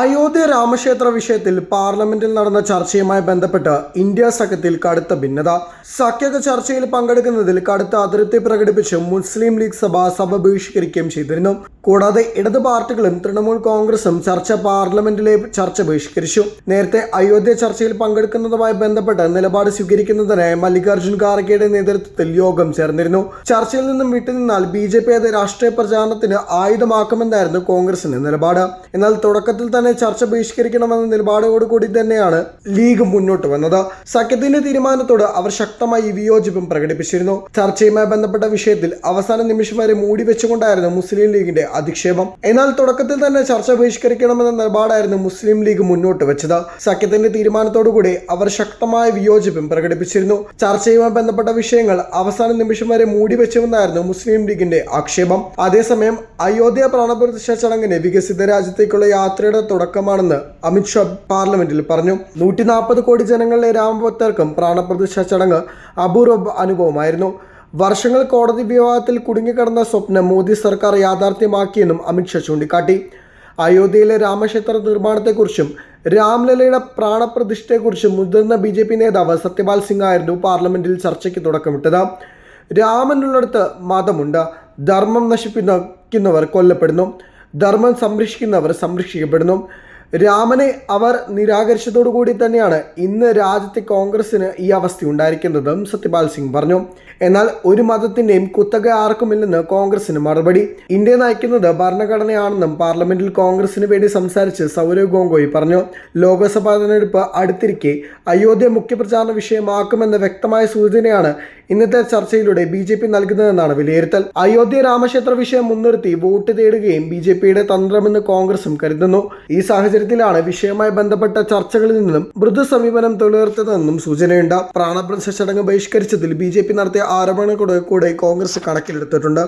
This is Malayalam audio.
അയോധ്യ രാമക്ഷേത്ര വിഷയത്തിൽ പാർലമെന്റിൽ നടന്ന ചർച്ചയുമായി ബന്ധപ്പെട്ട് ഇന്ത്യ സഖ്യത്തിൽ കടുത്ത ഭിന്നത. സഖ്യക ചർച്ചയിൽ പങ്കെടുക്കുന്നതിൽ കടുത്ത അതൃപ്തി പ്രകടിപ്പിച്ച് മുസ്ലിം ലീഗ് സഭ സഭ ബഹിഷ്കരിക്കുകയും ചെയ്തിരുന്നു. കൂടാതെ ഇടത് പാർട്ടികളും തൃണമൂൽ കോൺഗ്രസും ചർച്ച പാർലമെന്റിലെ ചർച്ച ബഹിഷ്കരിച്ചു. നേരത്തെ അയോധ്യ ചർച്ചയിൽ പങ്കെടുക്കുന്നതുമായി ബന്ധപ്പെട്ട് നിലപാട് സ്വീകരിക്കുന്നതിനായി മല്ലികാർജുൻ ഖാർഗെയുടെ നേതൃത്വത്തിൽ യോഗം ചേർന്നിരുന്നു. ചർച്ചയിൽ നിന്നും വിട്ടുനിന്നാൽ ബി ജെ പി അത് രാഷ്ട്രീയ പ്രചാരണത്തിന് ആയുധമാക്കുമെന്നായിരുന്നു കോൺഗ്രസിന്റെ നിലപാട്. എന്നാൽ തുടക്കത്തിൽ തന്നെ ചർച്ച ബഹിഷ്കരിക്കണമെന്ന നിലപാടോടുകൂടി തന്നെയാണ് ലീഗ് മുന്നോട്ട് വന്നത്. സഖ്യത്തിന്റെ തീരുമാനത്തോട് അവർ ശക്തമായി വിയോജിപ്പും പ്രകടിപ്പിച്ചിരുന്നു. ചർച്ചയുമായി ബന്ധപ്പെട്ട വിഷയത്തിൽ അവസാന നിമിഷം വരെ മൂടി വെച്ചുകൊണ്ടായിരുന്നു മുസ്ലിം ലീഗിന്റെ അധിക്ഷേപം. എന്നാൽ തുടക്കത്തിൽ തന്നെ ചർച്ച ബഹിഷ്കരിക്കണമെന്ന നിലപാടായിരുന്നു മുസ്ലിം ലീഗ് മുന്നോട്ട് വെച്ചത്. സഖ്യത്തിന്റെ തീരുമാനത്തോടുകൂടി അവർ ശക്തമായ വിയോജിപ്പും പ്രകടിപ്പിച്ചിരുന്നു. ചർച്ചയുമായി ബന്ധപ്പെട്ട വിഷയങ്ങൾ അവസാന നിമിഷം വരെ മൂടി വെച്ചുവെന്നായിരുന്നു മുസ്ലിം ലീഗിന്റെ ആക്ഷേപം. അതേസമയം അയോധ്യ പ്രാണപ്രതിഷ്ഠ ചടങ്ങിന് വികസിത രാജ്യത്തേക്കുള്ള യാത്രയുടെ തുടക്കമാണെന്ന് അമിത്ഷാ പാർലമെന്റിൽ പറഞ്ഞു. നൂറ്റി നാൽപ്പത് കോടി ജനങ്ങളിലെ രാമഭക്തർക്കും പ്രാണപ്രതിഷ്ഠ ചടങ്ങ് അപൂർവ അനുഭവമായിരുന്നു. വർഷങ്ങൾ കോടതി വിവാദത്തിൽ കുടുങ്ങിക്കിടന്ന സ്വപ്നം മോദി സർക്കാർ യാഥാർത്ഥ്യമാക്കിയെന്നും അമിത്ഷാ ചൂണ്ടിക്കാട്ടി. അയോധ്യയിലെ രാമക്ഷേത്ര നിർമ്മാണത്തെക്കുറിച്ചും രാംലലയുടെ പ്രാണപ്രതിഷ്ഠയെക്കുറിച്ചും മുതിർന്ന ബി ജെ പി നേതാവ് സത്യപാൽ സിംഗ് ആയിരുന്നു പാർലമെന്റിൽ ചർച്ചയ്ക്ക് തുടക്കമിട്ടത്. രാമനുള്ളിടത്ത് മതമുണ്ട്. ധർമ്മം നശിപ്പിക്കുന്നവർ കൊല്ലപ്പെടുന്നു. ധർമ്മം സംരക്ഷിക്കുന്നവർ സംരക്ഷിക്കപ്പെടുന്നു. രാമനെ അവർ നിരാകരിച്ചതോടുകൂടി തന്നെയാണ് ഇന്ന് രാജ്യത്തെ കോൺഗ്രസിന് ഈ അവസ്ഥ ഉണ്ടായിരിക്കുന്നതെന്നും സത്യപാൽ സിംഗ് പറഞ്ഞു. എന്നാൽ ഒരു മതത്തിന്റെയും കുത്തക ആർക്കുമില്ലെന്ന് കോൺഗ്രസിന് മറുപടി. ഇന്ത്യ നയിക്കുന്നത് ഭരണഘടനയാണെന്നും പാർലമെന്റിൽ കോൺഗ്രസിന് വേണ്ടി സംസാരിച്ച് സൗരവ് ഗോങ്കോയി പറഞ്ഞു. ലോക്സഭാ തെരഞ്ഞെടുപ്പ് അടുത്തിരിക്കെ അയോധ്യ മുഖ്യപ്രചാരണ വിഷയമാക്കുമെന്ന വ്യക്തമായ സൂചനയാണ് ഇന്നത്തെ ചർച്ചയിലൂടെ ബി ജെ പി നൽകുന്നതെന്നാണ് വിലയിരുത്തൽ. അയോധ്യ രാമക്ഷേത്ര വിഷയം മുൻനിർത്തി വോട്ട് തേടുകയും ബി ജെ പിയുടെ തന്ത്രമെന്ന് കോൺഗ്രസും കരുതുന്നു. ഈ സാഹചര്യത്തിലാണ് വിഷയവുമായി ബന്ധപ്പെട്ട ചർച്ചകളിൽ നിന്നും മൃദു സമീപനം തെളിർത്തതെന്നും സൂചനയുണ്ട്. പ്രാണപ്രതിഷ്ഠ ചടങ്ങ് ബഹിഷ്കരിച്ചതിൽ ബി നടത്തിയ ആരോപണങ്ങളുടെ കൂടെ കോൺഗ്രസ് കണക്കിലെടുത്തിട്ടുണ്ട്.